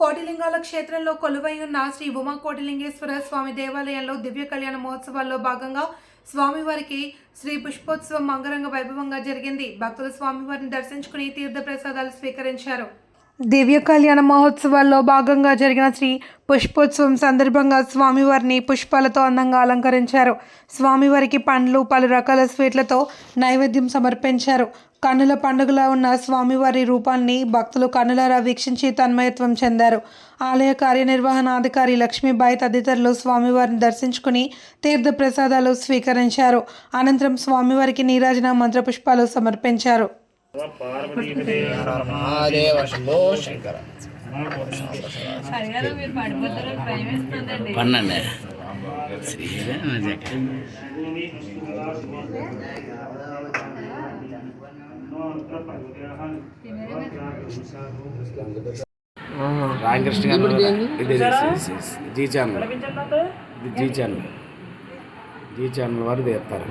కోటిలింగాల క్షేత్రంలో కొలువై ఉన్న శ్రీ ఉమా కోటిలింగేశ్వర స్వామి దేవాలయంలో దివ్య కళ్యాణ మహోత్సవాల్లో భాగంగా స్వామివారికి శ్రీ పుష్పోత్సవం అంగరంగ వైభవంగా జరిగింది. భక్తులు స్వామివారిని దర్శించుకుని తీర్థ ప్రసాదాలు స్వీకరించారు. దివ్య కళ్యాణ మహోత్సవాల్లో భాగంగా జరిగిన శ్రీ పుష్పోత్సవం సందర్భంగా స్వామివారిని పుష్పాలతో అందంగా అలంకరించారు. స్వామివారికి పండ్లు పలు రకాల స్వీట్లతో నైవేద్యం సమర్పించారు. కన్నుల పండుగలా ఉన్న స్వామివారి రూపాన్ని భక్తులు కన్నులారా వీక్షించి తన్మయత్వం చెందారు. ఆలయ కార్యనిర్వహణాధికారి లక్ష్మీబాయి తదితరులు స్వామివారిని దర్శించుకుని తీర్థ ప్రసాదాలు స్వీకరించారు. అనంతరం స్వామివారికి నీరాజన మంత్రపుష్పాలు సమర్పించారు. మహాదేవ శంభో శంకర పన్నండి శ్రీరామ రామకృష్ణ గారు ఇది జీ ఛానల్ ఇది జీ ఛానల్ జీ ఛానల్ వారు తీస్తారు